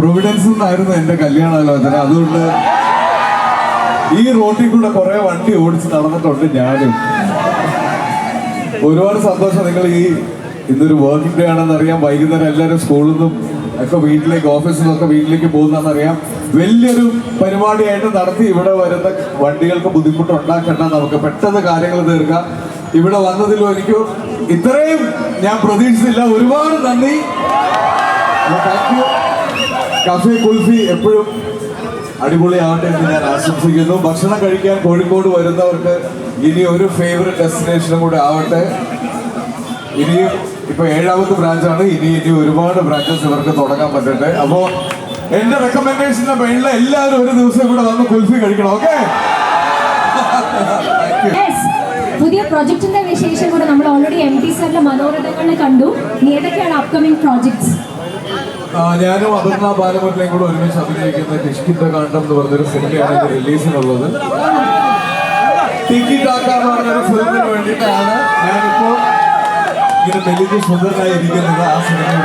Providence നിന്നായിരുന്നു എന്റെ കല്യാണാലോചന. അതുകൊണ്ട് ഈ റോട്ടിൽ കൂടെ കുറെ വണ്ടി ഓടിച്ച് നടന്നിട്ടുണ്ട് ഞാനും. ഒരുപാട് സന്തോഷം നിങ്ങൾ ഈ ഇന്നൊരു വർക്കിംഗ് ഡേ ആണെന്ന് അറിയാം. വൈകുന്നേരം എല്ലാവരും സ്കൂളിൽ നിന്നും ഒക്കെ വീട്ടിലേക്ക് ഓഫീസിൽ നിന്നൊക്കെ വീട്ടിലേക്ക് പോകുന്നതെന്നറിയാം വലിയൊരു പരിപാടിയായിട്ട് നടത്തി ഇവിടെ വരുന്ന വണ്ടികൾക്ക് ബുദ്ധിമുട്ട് ഉണ്ടാക്കണ്ട നമുക്ക് പെട്ടെന്ന് കാര്യങ്ങൾ തീർക്കാം. ഇവിടെ വന്നതിലും എനിക്ക് ഇത്രയും ഞാൻ പ്രതീക്ഷിച്ചില്ല. ഒരുപാട് നന്ദി. താങ്ക് യു കഫേ കുൽഫി എപ്പോഴും അടിപൊളിയാവട്ടെ എന്ന് ഞാൻ ആശംസിക്കുന്നു. ഭക്ഷണം കഴിക്കാൻ കോഴിക്കോട് വരുന്നവർക്ക് ഇനി ഒരു ഫേവററ്റ് ഡെസ്റ്റിനേഷനും കൂടെ ആവട്ടെ. ഇനിയും ഇപ്പൊ ഏഴാമത്തെ ബ്രാഞ്ചാണ് ഇനി ഇനി ഒരുപാട് ബ്രാഞ്ചസ് ഇവർക്ക് തുടങ്ങാൻ പറ്റട്ടെ. അപ്പോ എന്റെ റെക്കമെൻഡേഷന്റെ പേരിൽ എല്ലാവരും ഒരു ദിവസം കൂടെ വന്ന് കുൽഫി കഴിക്കണം ഓക്കെ. പുതിയ പ്രൊജക്ടിന്റെ വിശേഷം കൂടെ നമ്മൾ ഓൾറെഡി എം ടി സാറിന്റെ മനോരഥങ്ങളിൽ കണ്ടു. ഏതൊക്കെയാണ് അപ്കമിംഗ് പ്രോജക്ട്സ് ഞാനും അപർണ ബാലമുരളിയും കൂടെ ഒരുമിച്ച് അഭിനയിക്കുന്ന കിഷ്കിന്റെ കാണ്ടം എന്ന് പറഞ്ഞൊരു സിനിമയാണ് ഇത് റിലീസിനുള്ളത്. ടിക്കി ടാക്ക പറഞ്ഞൊരു ഫിലിമിന് വേണ്ടിയിട്ടാണ് ഞാനിപ്പോ ഇങ്ങനെ മെലിഞ്ഞ് സുന്ദരനായി ഇരിക്കുന്നത് ആ സിനിമ